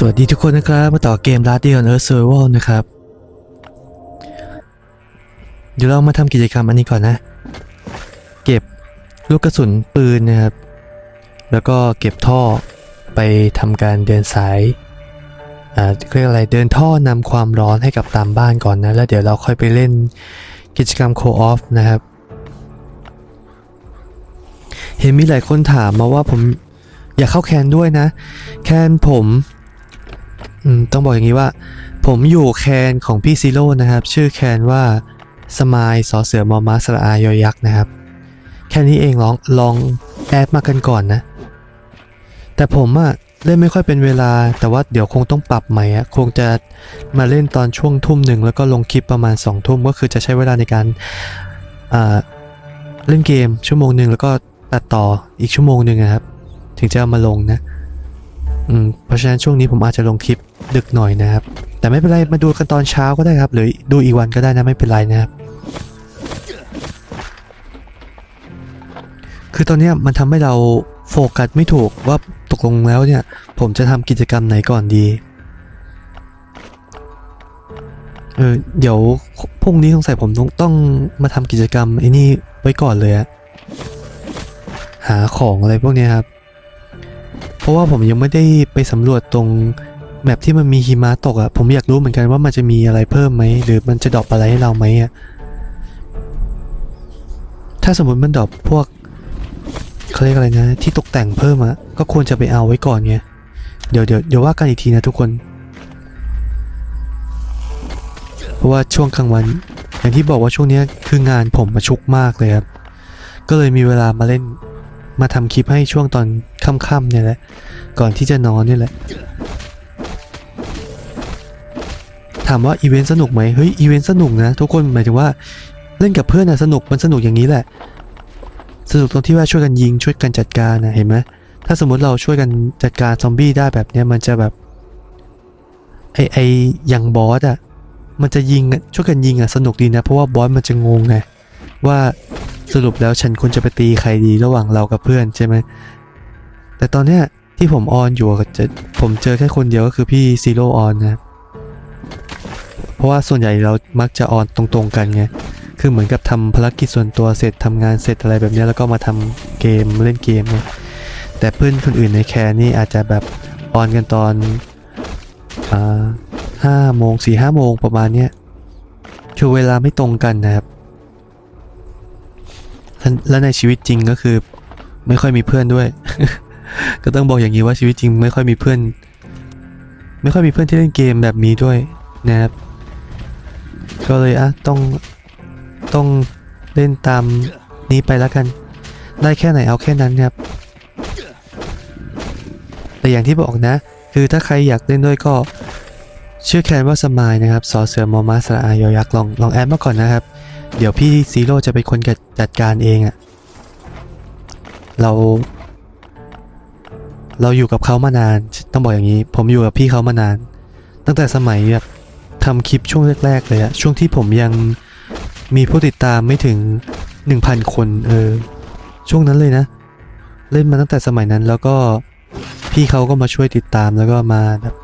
สวัสดีทุกคนนะครับ มาต่อเกม Last Day on Earth Survival นะครับ เดี๋ยวเรามาทำกิจกรรมอันนี้ก่อนนะ เก็บลูกกระสุนปืนนะครับ แล้วก็เก็บท่อไปทำการเดินสาย อ่าเรียกอะไร เดินท่อนำความร้อนให้กับตามบ้านก่อนนะ แล้วเดี๋ยวเราค่อยไปเล่นกิจกรรม Co-op นะครับ เห็นมีหลายคนถามมาว่าผมอยากเข้าแคนด้วยนะ แคนผม ต้องบอกอย่างนี้ว่า ผมอยู่แคนของพี่ซีโร่นะครับ ชื่อแคนว่าสมายสอเสือมอมาสระอายอยักษ์นะครับ แค่นี้เองลองลองแอดมากันก่อนนะ แต่ผมอะเล่นไม่ค่อยเป็นเวลา แต่ว่าเดี๋ยวคงต้องปรับใหม่อะคงจะมาเล่นตอนช่วงทุ่มหนึ่งแล้วก็ลงคลิปประมาณ2องทุ่มก็คือจะใช้เวลาในการอ่าเล่นเกมชั่วโมงหนึ่งแล้วก็ตัดต่ออีกชั่วโมงหนึ่งนะครับ ถึงจะเอามาลงนะ เพราะฉะนั้นช่วงนี้ผมอาจจะลงคลิปดึกหน่อยนะครับ แต่ไม่เป็นไรมาดูกันตอนเช้าก็ได้ครับ หรือดูอีกวันก็ได้นะไม่เป็นไรนะครับ คือตอนนี้มันทำให้เราโฟกัสไม่ถูกว่าตกลงแล้วเนี่ย ผมจะทำกิจกรรมไหนก่อนดีเออเดี๋ยวพรุ่งนี้สงสัยผมต้องต้องมาทำกิจกรรมไอ้นี่ไว้ก่อนเลยอะหาของอะไรพวกนี้ครับ ราะว่าผมยังไม่ได้ไปสำรวจตรงแมปที่มันมีหิมะตกอะ่ะผมอยากรู้เหมือนกันว่ามันจะมีอะไรเพิ่มไหมหรือมันจะดรอปอะไรให้เราไหมอะ่ะถ้าสมมติมันดรอปพวกเขาเรียกอะไรนะ ที่ตกแต่งเพิ่มอะ่ะก็ควรจะไปเอาไว้ก่อนไงเดี๋ยวเดี๋ยวเดี๋ยวว่ากันอีกทีนะทุกคน เพราะว่าช่วงกลางวัน อย่างที่บอกว่าช่วงนี้คืองานผมมาชุกมากเลยครับ ก็เลยมีเวลามาเล่น มาทำคลิปให้ช่วงตอนค่ำๆเนี่ยแหละ ก่อนที่จะนอนเนี่ยแหละ ถามว่าอีเวนต์สนุกไหมเฮ้ยอีเวนต์สนุกนะทุกคนหมายถึงว่าเล่นกับเพื่อนนะสนุกมันสนุกอย่างนี้แหละ สนุกตรงที่ว่าช่วยกันยิงช่วยกันจัดการนะเห็นไหมถ้าสมมติเราช่วยกันจัดการซอมบี้ได้แบบเนี้ยมันจะแบบไอไออย่างบอสอะมันจะยิงอะช่วยกันยิงอะสนุกดีนะ เพราะว่าบอสมันจะงงไงว่า สรุปแล้วฉันควรจะไปตีใครดีระหว่างเรากับเพื่อนใช่ไหมแต่ตอนเนี้ยที่ผมออนอยู่จะผมเจอแค่คนเดียวก็คือพี่ซีโร่ออนนะเพราะว่าส่วนใหญ่เรามักจะออนตรงๆกันไงคือเหมือนกับทำภารกิจส่วนตัวเสร็จทำงานเสร็จอะไรแบบนี้แล้วก็มาทำเกมเล่นเกมแต่เพื่อนคนอื่นในแคร์นี่อาจจะแบบออนกันตอนห้าโมงสี่ห้าโมงประมาณเนี้ยคือเวลาไม่ตรงกันนะครับ และในชีวิตจริงก็คือ ไม่ค่อยมีเพื่อนด้วย ก็ต้องบอกอย่างนี้ว่าชีวิตจริง ไม่ค่อยมีเพื่อน ไม่ค่อยมีเพื่อนที่เล่นเกมแบบนี้ด้วยนะครับ ก็เลยอะต้องต้องเล่นตามนี้ไปแล้วกัน ได้แค่ไหนเอาแค่นั้นครับ แต่อย่างที่บอกนะ คือถ้าใครอยากเล่นด้วยก็ชื่อแคนว่าสมายนะครับสอเสือมอมาสระอายอยักษ์ลองลองแอดมาก่อนนะครับ เดี๋ยวพี่ซีโร่จะเป็นคนจัดการเองอะเรา เราอยู่กับเขามานาน ต้องบอกอย่างนี้ ผมอยู่กับพี่เขามานาน ตั้งแต่สมัยแบบทำคลิปช่วงแรก ๆ เลยอะช่วงที่ผมยังมีผู้ติดตามไม่ถึง 1,000 คน เออ ช่วงนั้นเลยนะ เล่นมาตั้งแต่สมัยนั้นแล้วก็พี่เขาก็มาช่วยติดตามแล้วก็มาแบบ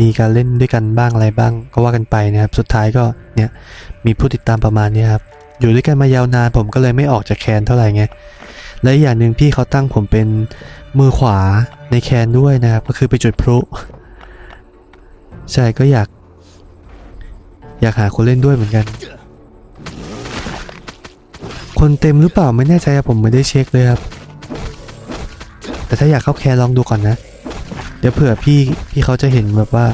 มีการเล่นด้วยกันบ้างอะไรบ้าง ก็ว่ากันไปนะครับ สุดท้ายก็เนี่ยมีผู้ติดตามประมาณนี้ครับ อยู่ด้วยกันมายาวนานผมก็เลยไม่ออกจากแคนเท่าไหร่ไง และอีกอย่างหนึ่งพี่เขาตั้งผมเป็นมือขวาในแคนด้วยนะครับ ก็คือไปจุดพลุ ใช่ก็อยาก อยากหาคนเล่นด้วยเหมือนกัน คนเต็มหรือเปล่าไม่แน่ใจอะผมไม่ได้เช็คเลยครับ แต่ถ้าอยากเข้าแคร์ลองดูก่อนนะ เดี๋ยวเผื่อพี่พี่เขาจะเห็นแบบว่า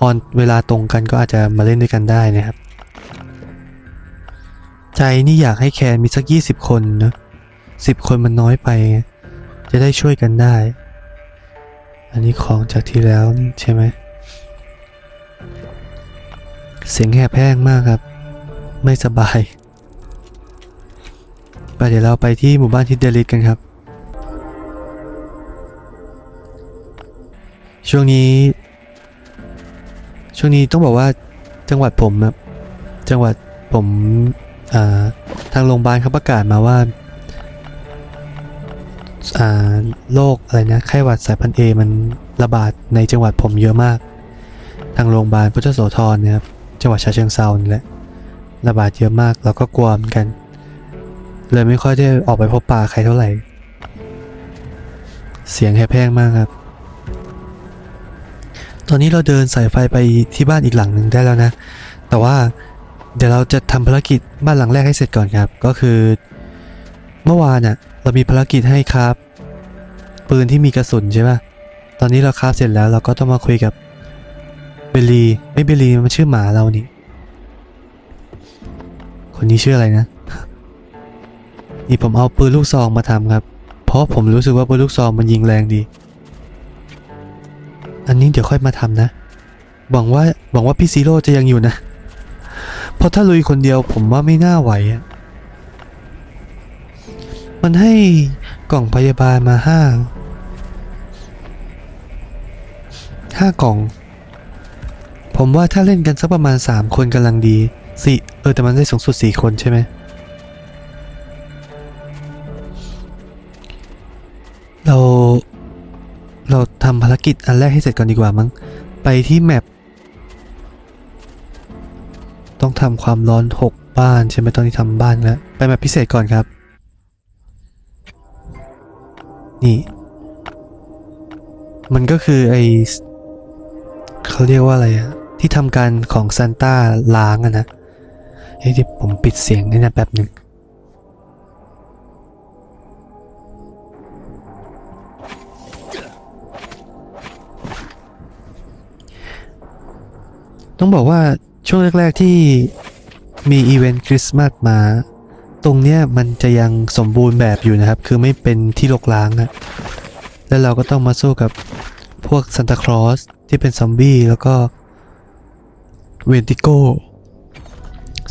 ออนเวลาตรงกันก็อาจจะมาเล่นด้วยกันได้นะครับ ใจนี่อยากให้แคนมีสักยี่สิบคนนะสิบคนมันน้อยไป จะได้ช่วยกันได้ อันนี้ของจากที่แล้วนี่ใช่ไหมเสียงแหบแห้งมากครับ ไม่สบาย ไปเดี๋ยวเราไปที่หมู่บ้านที่เดลิทกันครับ ช่วงนี้ ช่วงนี้ต้องบอกว่าจังหวัดผมครับจังหวัดผมาทางโรงพยาบาลเขาประกาศมาว่าาโรคอะไรนะไข้หวัดสายพันธุ์เอมันระบาดในจังหวัดผมเยอะมาก ทางโรงพยาบาลพุทธโสธรนะครับจังหวัดฉะเชิงเซานี่แหละระบาดเยอะมากเราก็กลัวเหมือนกัน เลยไม่ค่อยได้ออกไปพบปะใครเท่าไหร่ เสียงแหบแห้งมากครับ อนนี้เราเดินสายไฟไปที่บ้านอีกหลังหนึ่งได้แล้วนะ แต่ว่าเดี๋ยวเราจะทำภารกิจบ้านหลังแรกให้เสร็จก่อนครับ ก็คือ เมื่อวานน่ะเรามีภารกิจให้ครับ ปืนที่มีกระสุนใช่ปะตอนนี้เราคราฟเสร็จแล้วเราก็ต้องมาคุยกับเบลลีไม่เบลลีมันชื่อหมาเรานี่ คนนี้ชื่ออะไรนะ นี่ผมเอาปืนลูกซองมาทำครับ เพราะผมรู้สึกว่าปืนลูกซองมันยิงแรงดี อันนี้เดี๋ยวค่อยมาทำนะ หวังว่าหวังว่าพี่ซีโร่จะยังอยู่นะ เพราะถ้าลุยคนเดียวผมว่าไม่น่าไหวอะมันให้กล่องพยาบาลมาห้า ห้ากล่อง ผมว่าถ้าเล่นกันสักประมาณสามคนกำลังดีสี่เออแต่มันได้สูงสุดสี่คนใช่ไหมารกิจอันแรกให้เสร็จก่อนดีกว่ามั้ง ไปที่แมป ต้องทำความร้อนหกบ้านใช่ไหมตอนนี้ทำบ้านแล้ว ไปแมปพิเศษก่อนครับ นี่ มันก็คือไอเขาเรียกว่าอะไรอะที่ทำการของซานต้าล้างอะนะเฮ้ยผมปิดเสียงนี่นะแป๊บหนึ่ง ต้องบอกว่าช่วงแรก ๆที่มีอีเวนต์คริสต์มาสมา ตรงเนี้ยมันจะยังสมบูรณ์แบบอยู่นะครับ คือไม่เป็นที่รกร้างอะแล้วเราก็ต้องมาสู้กับพวกซานตาคลอสที่เป็นซอมบี้แล้วก็เวนติโก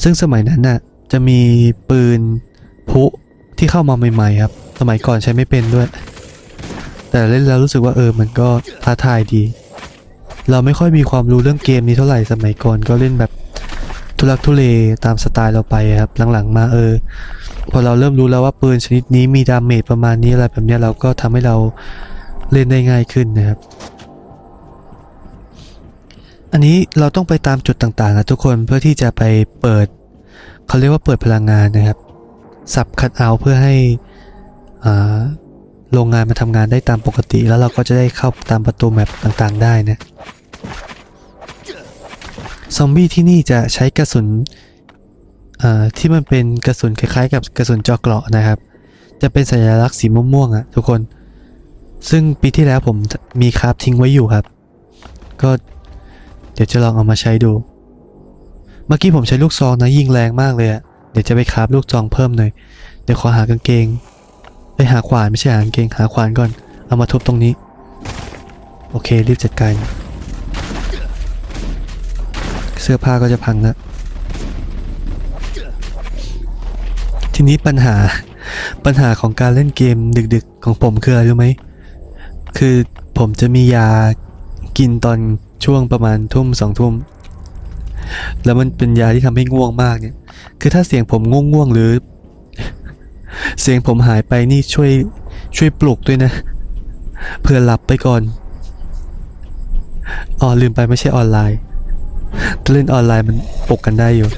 ซึ่งสมัยนั้นน่ะจะมีปืนพุที่เข้ามาใหม่ๆครับ สมัยก่อนใช้ไม่เป็นด้วย แต่เล่นแล้วรู้สึกว่าเออมันก็ท้าทายดี เราไม่ค่อยมีความรู้เรื่องเกมนี้เท่าไหร่สมัยก่อนก็เล่นแบบทุลักทุเลตามสไตล์เราไปครับ หลังๆมาเออ พอเราเริ่มรู้แล้วว่าปืนชนิดนี้มีดาเมจประมาณนี้อะไรแบบนี้เราก็ทำให้เราเล่นได้ง่ายขึ้นนะครับ อันนี้เราต้องไปตามจุดต่างๆนะทุกคนเพื่อที่จะไปเปิดเขาเรียกว่าเปิดพลังงานนะครับ สับคัดเอาเพื่อให้อ่า โรงงานมาทำงานได้ตามปกติ แล้วเราก็จะได้เข้าตามประตูแมปต่างๆ ได้นะซอมบี้ที่นี่จะใช้กระสุนอ่าที่มันเป็นกระสุนคล้ายๆ กับกระสุนเจอเกราะนะครับ จะเป็นสัญลักษณ์สีม่วงๆอะทุกคน ซึ่งปีที่แล้วผมมีคราฟทิ้งไว้อยู่ครับ ก็เดี๋ยวจะลองเอามาใช้ดู เมื่อกี้ผมใช้ลูกซองนะยิงแรงมากเลยอะเดี๋ยวจะไปคราฟลูกซองเพิ่มหน่อย เดี๋ยวขอหากางเกง ไปหาขวานไม่ใช่หางเกงหาขวานก่อน เอามาทุบตรงนี้ โอเครีบจัดการ เสื้อผ้าก็จะพังแล้วทีนี้ปัญหาปัญหาของการเล่นเกมดึกๆของผมคืออะไรรู้ไหม คือผมจะมียากินตอนช่วงประมาณทุ่มสองทุ่ม แล้วมันเป็นยาที่ทำให้ง่วงมากเนี่ย คือถ้าเสียงผมง่วงๆหรือ เสียงผมหายไปนี่ช่วย ช่วยปลุกด้วยนะ เพื่อหลับไปก่อนอ๋อลืมไปไม่ใช่ออนไลน์ถ้าเล่นออนไลน์มันปลุกกันได้อยู่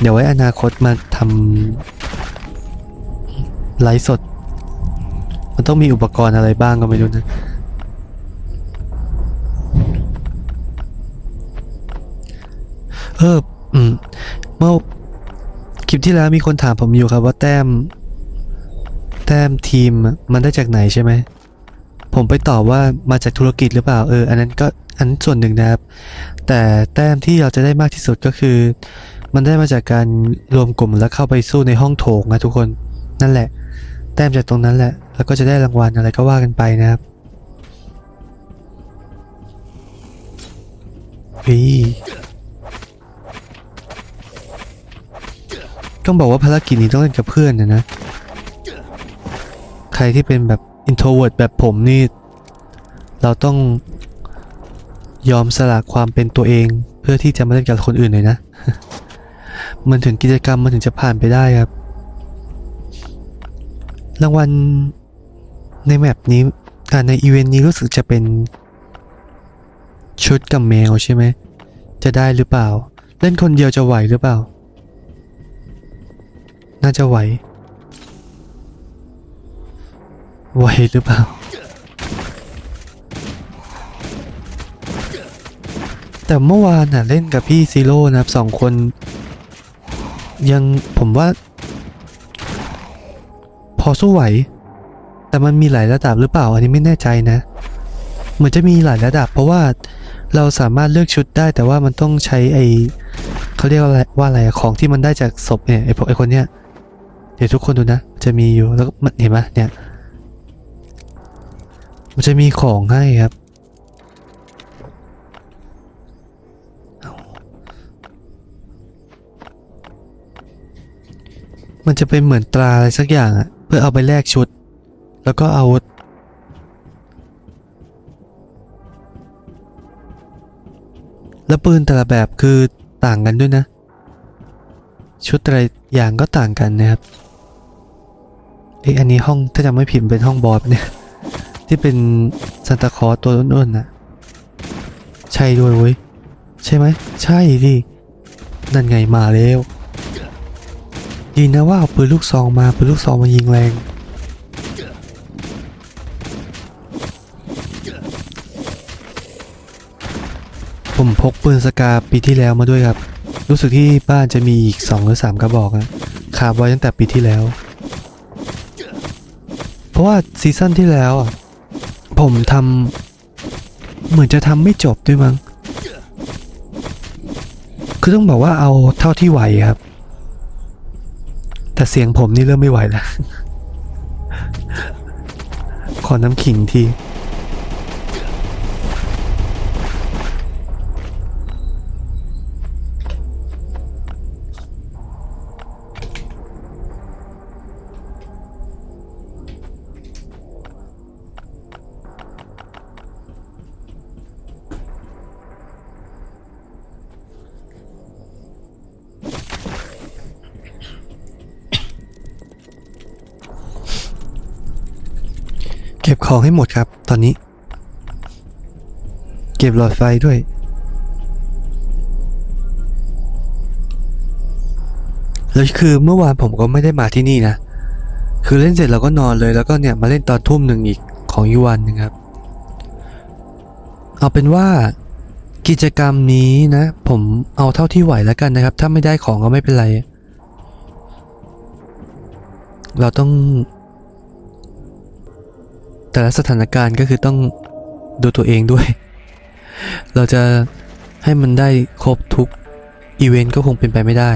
เดี๋ยวไว้อนาคตมาทำไลฟ์สด มันต้องมีอุปกรณ์อะไรบ้างก็ไม่รู้นะเอออืม เมื่อคลิปที่แล้วมีคนถามผมอยู่ครับว่าแต้ม แต้มทีมมันได้จากไหนใช่ไหม ผมไปตอบว่ามาจากธุรกิจหรือเปล่าเออ อันนั้นก็อันนส่วนหนึ่งนะครับ แต่แต้มที่เราจะได้มากที่สุดก็คือ มันได้มาจากการรวมกลุ่มแล้วเข้าไปสู้ในห้องโถงนะทุกคนนั่นแหละ แต้มจากตรงนั้นแหละ แล้วก็จะได้รางวัลอะไรก็ว่ากันไปนะครับเฮ้ย ต้องบอกว่าภารกิจนี้ต้องเล่นกับเพื่อนนะนะ ใครที่เป็นแบบ introvert แบบผมนี่ เราต้องยอมสละความเป็นตัวเอง เพื่อที่จะมาเล่นกับคนอื่นหน่อยนะ มันถึงกิจกรรมมันถึงจะผ่านไปได้ครับ รางวัลในแมปนี้อ่าในอีเวนต์นี้รู้สึกจะเป็นชุดกับแมวใช่ไหม จะได้หรือเปล่า เล่นคนเดียวจะไหวหรือเปล่า น่าจะไหว ไหวหรือเปล่า แต่เมื่อวานน่ะเล่นกับพี่ซีโร่นะครับสองคน ยังผมว่า พอสู้ไหว แต่มันมีหลายระดับหรือเปล่า อันนี้ไม่แน่ใจนะ เหมือนจะมีหลายระดับ เพราะว่าเราสามารถเลือกชุดได้แต่ว่ามันต้องใช้ไอเขาเรียกว่าอะไรว่าอะไรของที่มันได้จากศพเนี่ยไอพวกไอคนเนี้ย ดี๋ยวทุกคนดูนะ จะมีอยู่แล้วก็มันเห็นไหมเนี่ย มันจะมีของให้ครับมันจะเป็นเหมือนตราอะไรสักอย่างอะเพื่อเอาไปแลกชุด แล้วก็อาวุธแล้วปืนแต่ละแบบคือต่างกันด้วยนะ ชุดแต่ละอย่างก็ต่างกันนะครับ เอ้ยอันนี้ห้องถ้าจำไม่ผิดเป็นห้องบอสเนี่ย ที่เป็นซันตาคอตัวอ้วนๆนะใช่ด้วยเว้ย ใช่ไหม ใช่ดินั่นไงมาแล้วดีนะว่าเอาปืนลูกซองมาปืนลูกซองมายิงแรง ผมพกปืนสกาปีที่แล้วมาด้วยครับ รู้สึกที่บ้านจะมีอีกสองหรือสามกระบอกนะขาบไว้ตั้งแต่ปีที่แล้ว ราะว่าซีซั่นที่แล้วอะผมทำเหมือนจะทำไม่จบด้วยมั้งคือต้องบอกว่าเอาเท่าที่ไหวครับ แต่เสียงผมนี่เริ่มไม่ไหวแล้ว ขอน้ำขิงที ก็บของให้หมดครับ ตอนนี้ เก็บหลอดไฟด้วย แล้วคือเมื่อวานผมก็ไม่ได้มาที่นี่นะ คือเล่นเสร็จเราก็นอนเลยแล้วก็เนี่ยมาเล่นตอนทุ่มหนึ่งอีกของอีกวันนึงครับ เอาเป็นว่ากิจกรรมนี้นะ ผมเอาเท่าที่ไหวแล้วกันนะครับ ถ้าไม่ได้ของก็ไม่เป็นไร เราต้อง แต่ละสถานการณ์ก็คือต้องดูตัวเองด้วย เราจะให้มันได้ครบทุกอีเวนต์ก็คงเป็นไปไม่ได้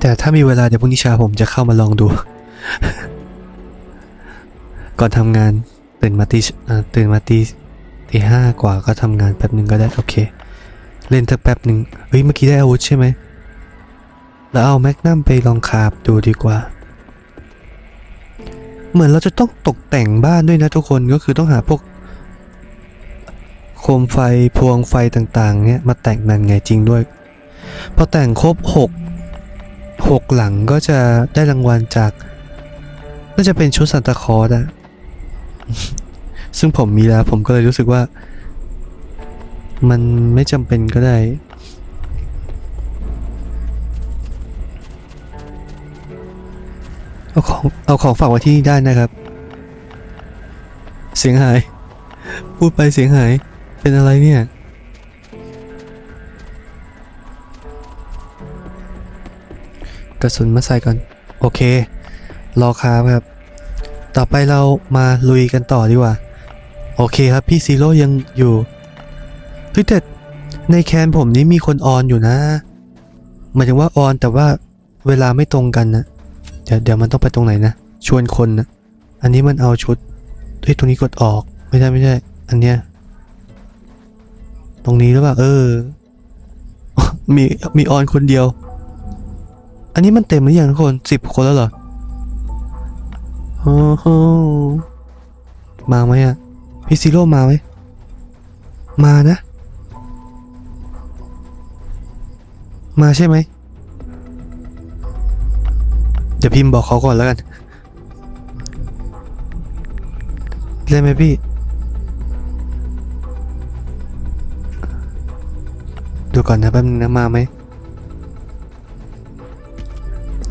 แต่ถ้ามีเวลาเดี๋ยวพรุ่งนี้เช้าผมจะเข้ามาลองดู ก่อนทำงานตื่นมาตีตื่นมาตีตีห้ากว่าก็ทำงานแป๊บหนึ่งก็ได้ โอเค เล่นสักแป๊บหนึ่งเฮ้ย เมื่อกี้ได้อาวุธใช่ไหม แล้วเอาแมกนัมไปลองคาบดูดีกว่า เหมือนเราจะต้องตกแต่งบ้านด้วยนะทุกคนก็คือต้องหาพวก โคมไฟพวงไฟต่างๆ เนี่ยมาแต่งนั่นไงจริงด้วย พอแต่งครบหกหกหลังก็จะได้รางวัลจากน่าจะเป็นชุดซันตาคลอสอะซึ่งผมมีแล้วผมก็เลยรู้สึกว่า มันไม่จำเป็นก็ได้ เอาของเอาของฝากไว้ที่นี่ได้นะครับ เสียงหาย พูดไปเสียงหาย เป็นอะไรเนี่ย กระสุนมาใส่ก่อน โอเค รอครับครับ ต่อไปเรามาลุยกันต่อดีกว่า โอเคครับพี่ซีโร่ยังอยู่เฮ้ยแต่ในแคนผมนี้มีคนออนอยู่นะหมายถึงว่าออนแต่ว่าเวลาไม่ตรงกันนะ ดี๋ยวเดี๋ยวมันต้องไปตรงไหนนะ ชวนคนนะอันนี้มันเอาชุดเฮ้ยตรงนี้กดออก ไม่ใช่ไม่ใช่อันเนี้ย ตรงนี้หรือเปล่า เออ มีมีออนคนเดียว อันนี้มันเต็มหรือยังทุกคนสิบคนแล้วเหรอโอ้โหมาไหมอะพี่ซีโร่มาไหม มานะ มาใช่ไหม เดี๋ยวพิมพ์บอกเขาก่อนแล้วกันได้ไหมพี่ ดูก่อนนะแป๊บนึงนะมาไหม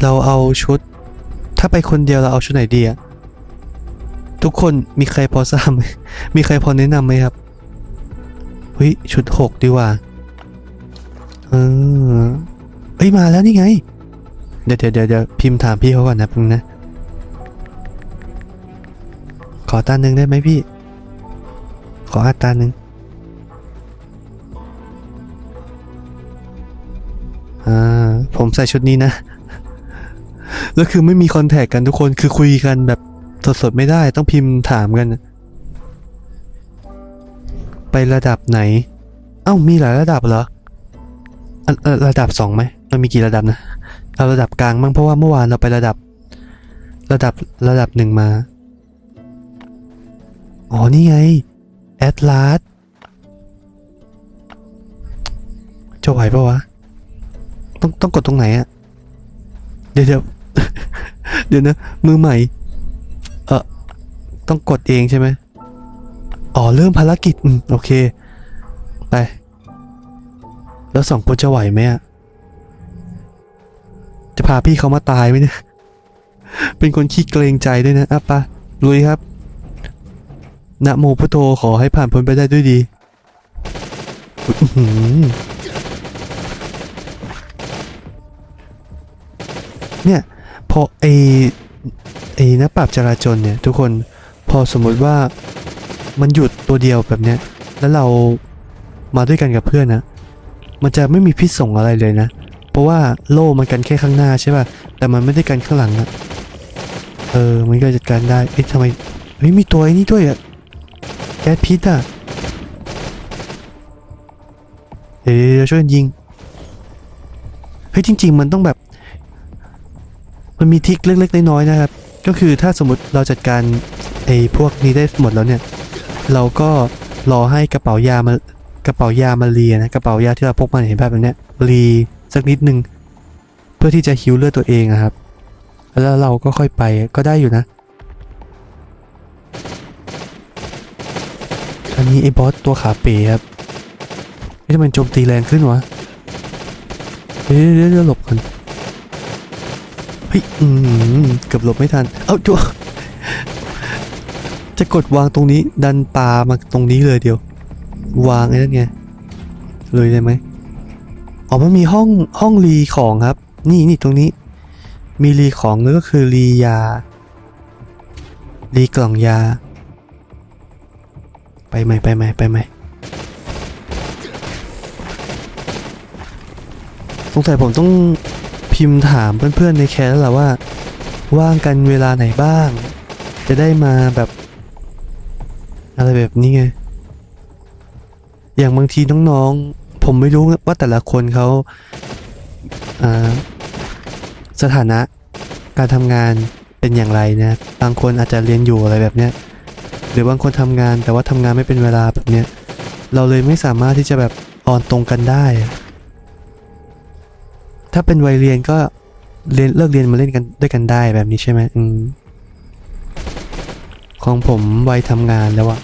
เราเอาชุด ถ้าไปคนเดียวเราเอาชุดไหนดีอะทุกคนมีใครพอทราบมีใครพอแนะนำไหมครับเฮ้ยชุดหกดีกว่า เออเฮ้ยมาแล้วนี่ไง ดี๋ยวเดี๋ยวเดี๋ยวเดี๋ยวพิมพ์ถามพี่เขาก่อนนะแป๊บนึงนะ ขอตาหนึ่งได้ไหมพี่ ขออัตราหนึ่งอ่าผมใส่ชุดนี้นะ แล้วคือไม่มีคอนแทคกันทุกคนคือคุยกันแบบสดๆไม่ได้ต้องพิมพ์ถามกัน ไประดับไหน เอ้ามีหลายระดับเหรออระดับสองไหมมันมีกี่ระดับนะ เอาระดับกลางมั้งเพราะว่าเมื่อวานเราไประดับ ระดับระดับหนึ่งมา อ๋อ นี่ไง แอดลาสจะไหวปะวะ ต้องต้องกดตรงไหนอะเดี๋ยวเดี๋ยวเดี๋ยวนะ มือใหม่ เออต้องกดเองใช่ไหมอ๋อ เริ่มภารกิจ อืม โอเค ไป แล้วสองคนจะไหวไหมอะ จะพาพี่เขามาตายไหมเนี่ย เป็นคนขี้เกรงใจด้วยนะอะปะลุยครับนะโมพุทโธขอให้ผ่านพ้นไปได้ด้วยดีเนี่ยพอไอไอนักปราบจราจรเนี่ย ทุกคนพอสมมติว่ามันหยุดตัวเดียวแบบเนี้ย แล้วเรามาด้วยกันกับเพื่อนนะมันจะไม่มีพิษส่งอะไรเลยนะ เพราะว่าโล่มันกันแค่ข้างหน้าใช่ป่ะ แต่มันไม่ได้กันข้างหลังอะเออ มันก็จัดการได้ เอ๊ะทำไม เฮ้ย มีตัวไอ้นี่ด้วยอะแก๊สพิษอะเดี๋ยวเดี๋ยวช่วยยิง เฮ้ย จริง ๆ มันต้องแบบ มันมีทิกเล็ก ๆ น้อยๆนะครับ ก็คือถ้าสมมติเราจัดการไอ้พวกนี้ได้หมดแล้วเนี่ย เราก็รอให้กระเป๋ายามากระเป๋ายามาเลียนะ กระเป๋ายาที่เราพกมาเห็นภาพแบบเนี้ยรี สักนิดนึง เพื่อที่จะฮิวเลือดตัวเองอะครับ แล้วเราก็ค่อยไปก็ได้อยู่นะอันนี้ไอ้บอสตัวขาเป๋ครับเฮ้ทำไมมันโจมตีแรงขึ้นวะเดี๋ยวเดี๋ยวเดี๋ยวหลบกันเฮ้ยอืมเกือบหลบไม่ทัน เอ้าจัวจะกดวางตรงนี้ดันปลามาตรงนี้เลยเดียว วางไอ้นั่นไงเลยได้ไหม อ๋อมันมีห้องห้องรีของครับ นี่นี่ตรงนี้ มีรีของแล้วก็คือรียา รีกล่องยา ไปไหมไปไหมไปไหมสงสัยผมต้องพิมพ์ถามเพื่อนๆในแคสแล้วล่ะว่า ว่างกันเวลาไหนบ้าง จะได้มาแบบ อะไรแบบนี้ไง อย่างบางทีน้องๆ ผมไม่รู้ว่าแต่ละคนเขาสถานะการทำงานเป็นอย่างไรนะ บางคนอาจจะเรียนอยู่อะไรแบบเนี้ย หรือบางคนทำงานแต่ว่าทำงานไม่เป็นเวลาแบบเนี้ย เราเลยไม่สามารถที่จะแบบออนตรงกันได้ ถ้าเป็นวัยเรียนก็เรียนเลิกเรียนมาเล่นกันด้วยกันได้แบบนี้ใช่ไหมอืมของผมวัยทำงานแล้วอะ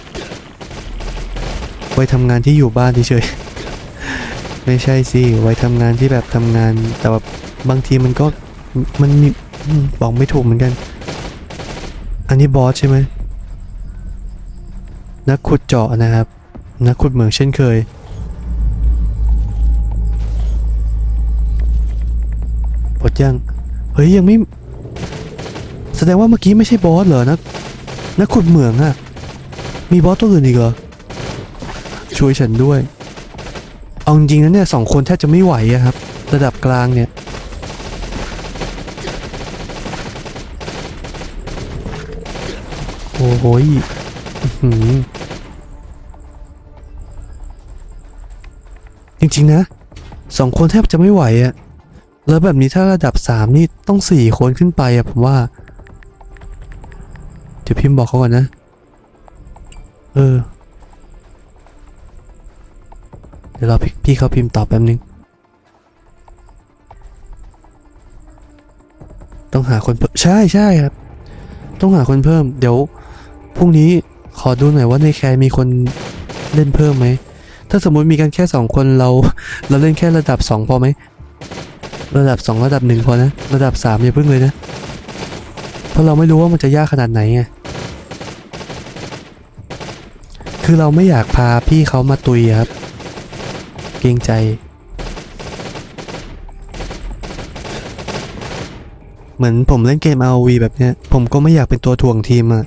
วัยทำงานที่อยู่บ้านเฉยๆ ไม่ใช่สิไวัยทำงานที่แบบทำงาน แต่ว่าบางทีมันก็มันมีบอกไม่ถูกเหมือนกัน อันนี้บอสใช่ไหมนักขุดเจาะนะครับ นักขุดเหมืองเช่นเคยปลดยัง เฮ้ย ยังไม่ แสดงว่าเมื่อกี้ไม่ใช่บอสเหรอนักนักขุดเหมืองอะมีบอสตัวอื่นอีกเหรอ ช่วยฉันด้วย เอาจริงๆนะเนี่ยสองคนแทบจะไม่ไหวอะครับ ระดับกลางเนี่ย โอ้โหจริงๆนะสองคนแทบจะไม่ไหวอะแล้วแบบนี้ถ้าระดับสามนี่ต้องสี่คนขึ้นไปอะผมว่า เดี๋ยวพิมพ์บอกเขาก่อนนะ เออ เดี๋ยวราพี่พี่เขาพิมพ์ตอบแป๊บนึง ต้องหาคนเพิ่มใช่ใช่ครับ ต้องหาคนเพิ่ม เดี๋ยวพรุ่งนี้ขอดูหน่อยว่าในแคร์มีคนเล่นเพิ่มไหม ถ้าสมมุติมีกันแค่สองคนเรา เราเล่นแค่ระดับสองพอไหม ระดับสองระดับหนึ่งพอนะ ระดับสามอย่าเพิ่งเลยนะ เพราะเราไม่รู้ว่ามันจะยากขนาดไหนไงคือเราไม่อยากพาพี่เขามาตุยครับ เกรงใจ เหมือนผมเล่นเกม ROV แบบเนี้ย ผมก็ไม่อยากเป็นตัวถ่วงทีมอะ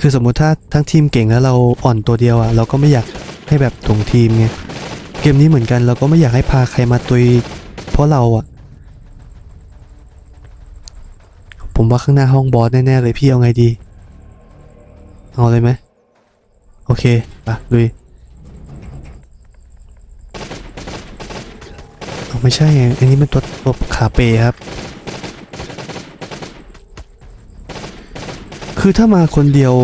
คือสมมุติถ้าทั้งทีมเก่งแล้วเราอ่อนตัวเดียวอะเราก็ไม่อยากให้แบบถ่วงทีมไงเกมนี้เหมือนกันเราก็ไม่อยากให้พาใครมาตุยเพราะเราอะผมว่าข้างหน้าห้องบอสแน่ๆเลยพี่เอาไงดี เอาเลยไหมโอเคไปลุยเอา ไม่ใช่ไงอันนี้มันตัวตัวขาเปครับ คือถ้ามาคนเดียว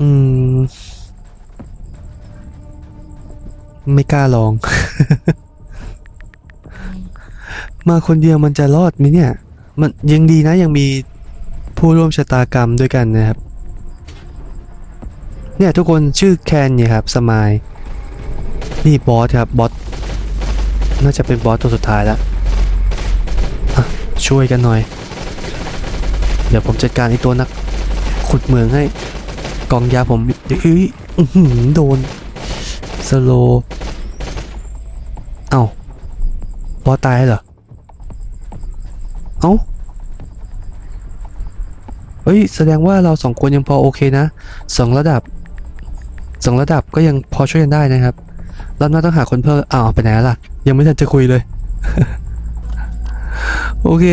อืม ไม่กล้าลอง มาคนเดียวมันจะรอดไหมเนี่ย มันยังดีนะยังมีผู้ร่วมชะตากรรมด้วยกันนะครับ เนี่ยทุกคนชื่อแคนเนี่ยครับ สมายนี่บอสครับ บอส น่าจะเป็นบอสตัวสุดท้ายแล้วช่วยกันหน่อย เดี๋ยวผมจัดการไอ้ตัวนัก ขุดเหมืองให้ กองยาผมเอ้ยโดน สโล เอ้าบอสตายเหรอ เอ้าเฮ้ย แสดงว่าเราสองคนยังพอโอเคนะสองระดับสองระดับก็ยังพอช่วยกันได้นะครับ รอบหน้าต้องหาคนเพิ่มอ้าวไปไหนล่ะ ยังไม่ทันจะคุยเลย โอเค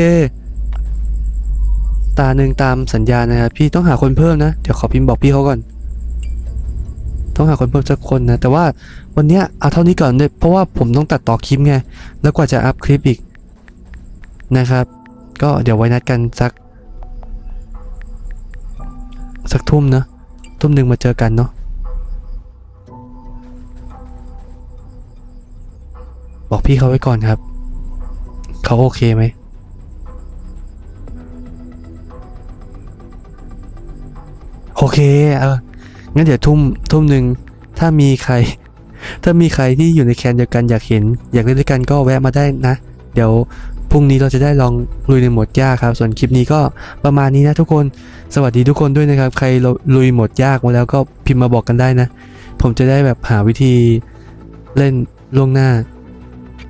ตาหนึ่งตามสัญญานะครับพี่ต้องหาคนเพิ่มนะ เดี๋ยวขอพิมพ์บอกพี่เขาก่อน ต้องหาคนเพิ่มสักคนนะ แต่ว่าวันนี้เอาเท่านี้ก่อนเลยเพราะว่าผมต้องตัดต่อคลิปไง แล้วกว่าจะอัพคลิปอีกนะครับ ก็เดี๋ยวไว้นัดกันสัก สักทุ่มนะ ทุ่มหนึ่งมาเจอกันเนาะ บอกพี่เขาไว้ก่อนครับ เขาโอเคไหม โอเค เออ งั้นเดี๋ยวทุ่มทุ่มหนึ่ง ถ้ามีใคร ถ้ามีใครที่อยู่ในแคนเดียวกันอยากเห็น อยากเล่นด้วยกันก็แวะมาได้นะ เดี๋ยวพรุ่งนี้เราจะได้ลองลุยในหมดยากครับ ส่วนคลิปนี้ก็ประมาณนี้นะทุกคน สวัสดีทุกคนด้วยนะครับ ใครลุยหมดยากมาแล้วก็พิมพ์มาบอกกันได้นะ ผมจะได้แบบหาวิธีเล่นล่วงหน้า